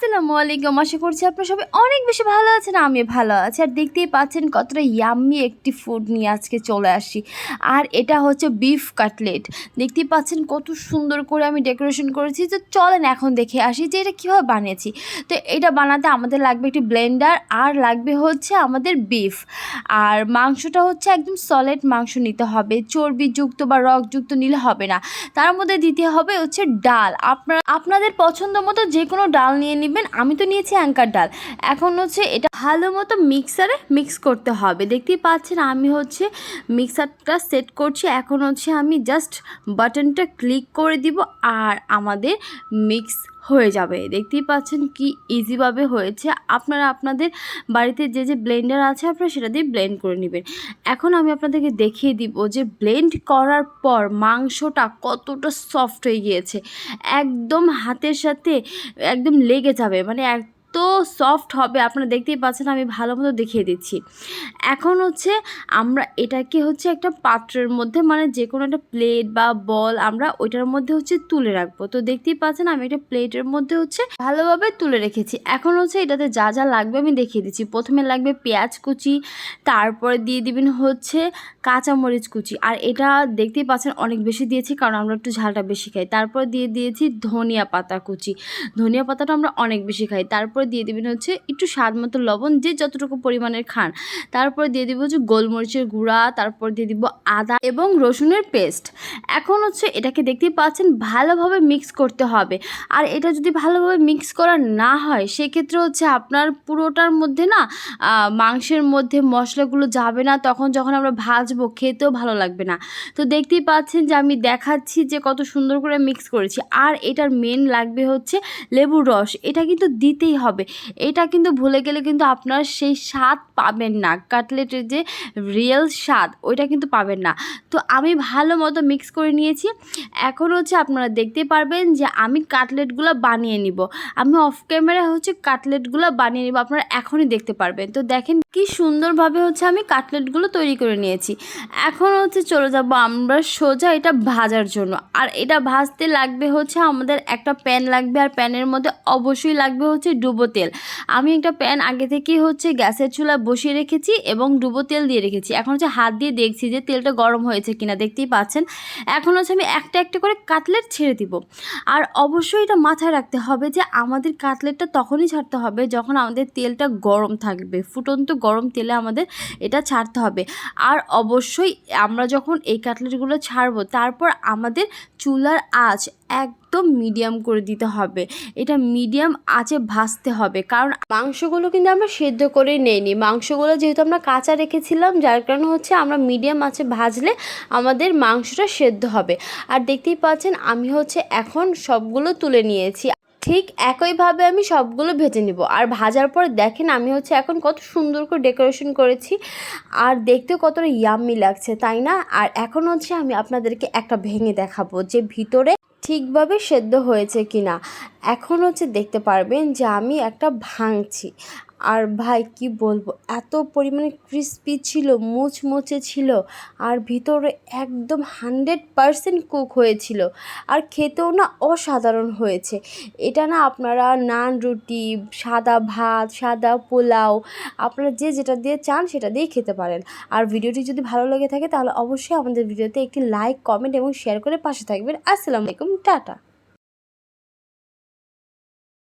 আসসালামু আলাইকুম। আশা করছি আপনারা সবাই অনেক বেশি ভালো আছেন আমি ভালো আছি। আর দেখতেই পাচ্ছেন কতটা ইয়াম্মি একটি ফুড নিয়ে আজকে চলে আসি আর এটা হচ্ছে বিফ কাটলেট দেখতেই পাচ্ছেন কত সুন্দর করে আমি ডেকোরেশন করেছি। তো চলেন এখন দেখে আসি যে এটা কীভাবে বানিয়েছি। তো এটা বানাতে আমাদের লাগবে একটি ব্লেন্ডার আর লাগবে হচ্ছে আমাদের বিফ আর মাংসটা হচ্ছে একদম সলিড মাংস নিতে হবে। চর্বিযুক্ত বা রকযুক্ত নিলে হবে না। তার মধ্যে দিতে হবে হচ্ছে ডাল। আপনারা, আপনাদের পছন্দ মতো যে কোনো ডাল নিয়ে নেবেন আমি তো নিয়েছি অ্যাঙ্কার ডাল। এখন হচ্ছে এটা ভালো মতো মিক্সারে মিক্স করতে হবে। দেখতেই পাচ্ছেন, আমি হচ্ছে মিক্সারটা সেট করছি। এখন হচ্ছে আমি জাস্ট বাটনটা ক্লিক করে দিব আর আমাদের মিক্স হয়ে যাবে। দেখতেই পাচ্ছেন কি ইজিভাবে হয়েছে। আপনারা আপনাদের বাড়িতে যে যে ব্লেন্ডার আছে, আপনারা সেটা দিয়ে ব্লেন্ড করে নেবেন। এখন আমি আপনাদেরকে দেখিয়ে দিব যে ব্লেন্ড করার পর মাংসটা কতটা সফট হয়ে গিয়েছে। একদম হাতের সাথে একদম লেগে যাবে। মানে এত সফট হবে, আপনারা দেখতেই পাচ্ছেন আমি ভালো মতো দেখিয়ে দিচ্ছি। এখন হচ্ছে আমরা এটাকে হচ্ছে একটা পাত্রের মধ্যে মানে যে কোনো একটা প্লেট বা বল আমরা ওইটার মধ্যে হচ্ছে তুলে রাখব। তো দেখতেই পাচ্ছেন আমি এটা প্লেটের মধ্যে হচ্ছে ভালোভাবে তুলে রেখেছি। এখন হচ্ছে এটাতে যা যা লাগবে আমি দেখিয়ে দিচ্ছি। প্রথমে লাগবে পেঁয়াজ কুচি, তারপরে দিয়ে দিবেন হচ্ছে কাঁচামরিচ কুচি। আর এটা দেখতেই পাচ্ছেন অনেক বেশি দিয়েছি কারণ আমরা একটু ঝালটা বেশি খাই। তারপর দিয়ে দিয়েছি ধনিয়া পাতা কুচি। ধনিয়া পাতাটা আমরা অনেক বেশি খাই। তারপর দিয়ে দিবেন হচ্ছে একটু স্বাদ মতো লবণ, যে যতটুকু পরিমাণের খান। তারপর দিয়ে দিব হচ্ছে গোলমরিচের গুঁড়া, তারপর দিয়ে দিব আদা এবং রসুনের পেস্ট। এখন হচ্ছে এটাকে দেখতেই পাচ্ছেন ভালোভাবে মিক্স করতে হবে। আর এটা যদি ভালোভাবে মিক্স করা না হয়, সেক্ষেত্রে হচ্ছে আপনার পুরোটার মধ্যে না মাংসের মধ্যে মশলাগুলো যাবে না, তখন যখন আমরা ভাজবো খেতেও ভালো লাগবে না। তো দেখতেই পাচ্ছেন যে আমি দেখাচ্ছি যে কত সুন্দর করে মিক্স করেছি। আর এটার মেন লাগবে হচ্ছে লেবুর রস। এটা কিন্তু দিতেই হবে। এটা কিন্তু ভুলে গেলে কিন্তু আপনার সেই স্বাদ পাবেন না। কাটলেটের যে রিয়েল স্বাদ, ওইটা কিন্তু পাবেন না। তো আমি ভালো মতো মিক্স করে নিয়েছি। এখন হচ্ছে আপনারা দেখতে পারবেন যে আমি কাটলেটগুলো বানিয়ে নিব। আমি অফ ক্যামেরায় হচ্ছে কাটলেটগুলো বানিয়ে নিব, আপনারা এখনই দেখতে পারবেন। তো দেখেন কি সুন্দরভাবে হচ্ছে আমি কাটলেটগুলো তৈরি করে নিয়েছি। এখন হচ্ছে চলে যাব আমরা সোজা এটা ভাজার জন্য। আর এটা ভাজতে লাগবে হচ্ছে আমাদের একটা প্যান লাগবে, আর প্যানের মধ্যে অবশ্যই লাগবে হচ্ছে ডুবো তেল। আমি একটা প্যান আগে থেকেই হচ্ছে গ্যাসের চুলা বসিয়ে রেখেছি এবং ডুবো তেল দিয়ে রেখেছি। এখন হচ্ছে হাত দিয়ে দেখছি যে তেলটা গরম হয়েছে কিনা, দেখতেই পাচ্ছেন? এখন হচ্ছে আমি একটা একটা করে কাটলেট ছেড়ে দিব। আর অবশ্যই এটা মাথায় রাখতে হবে যে আমাদের কাটলেটটা তখনই ছাড়তে হবে যখন আমাদের তেলটা গরম থাকবে। ফুটন্ত গরম তেলে আমাদের এটা ছাড়তে হবে। আর অবশ্যই আমরা যখন এই কাটলেটগুলো ছাড়বো, তারপর আমাদের চুলার আঁচ একদম মিডিয়াম করে দিতে হবে। এটা মিডিয়াম আঁচে ভাজতে হবে। কারণ মাংসগুলো কিন্তু আমরা সেদ্ধ করে নেইনি। মাংসগুলো যেহেতু আমরা কাঁচা রেখেছিলাম, যার কারণে হচ্ছে আমরা মিডিয়াম আঁচে ভাজলে আমাদের মাংসটা সেদ্ধ হবে। আর দেখতেই পাচ্ছেন, আমি হচ্ছে এখন সবগুলো তুলে নিয়েছি। ঠিক একইভাবে আমি সবগুলো ভেজে নিব। আর ভাজার পর দেখেন, আমি হচ্ছে এখন কত সুন্দর করে ডেকোরেশন করেছি। আর দেখতে কতটা ইয়াম্মি লাগছে, তাই না? আর এখন হচ্ছে আমি আপনাদেরকে একটা ভেঙে দেখাবো যে ভিতরে ঠিকভাবে সেদ্ধ হয়েছে কিনা। এখন হচ্ছে দেখতে পারবেন যে আমি একটা ভাঙছি। আর ভাই, কি বলব? এত পরিমাণে ক্রিস্পি ছিল, মুচমুচে ছিল, আর ভিতরে একদম হান্ড্রেড পারসেন্ট কুক হয়েছিল, আর খেতেও না অসাধারণ হয়েছে। এটা না আপনারা নান রুটি, সাদা ভাত, সাদা পোলাও, আপনারা যে যেটা দিয়ে চান সেটা দিয়ে খেতে পারেন। আর ভিডিওটি যদি ভালো লেগে থাকে তাহলে অবশ্যই আমাদের ভিডিওতে একটি লাইক কমেন্ট এবং শেয়ার করে পাশে থাকবেন। আসসালামু আলাইকুম, টাটা।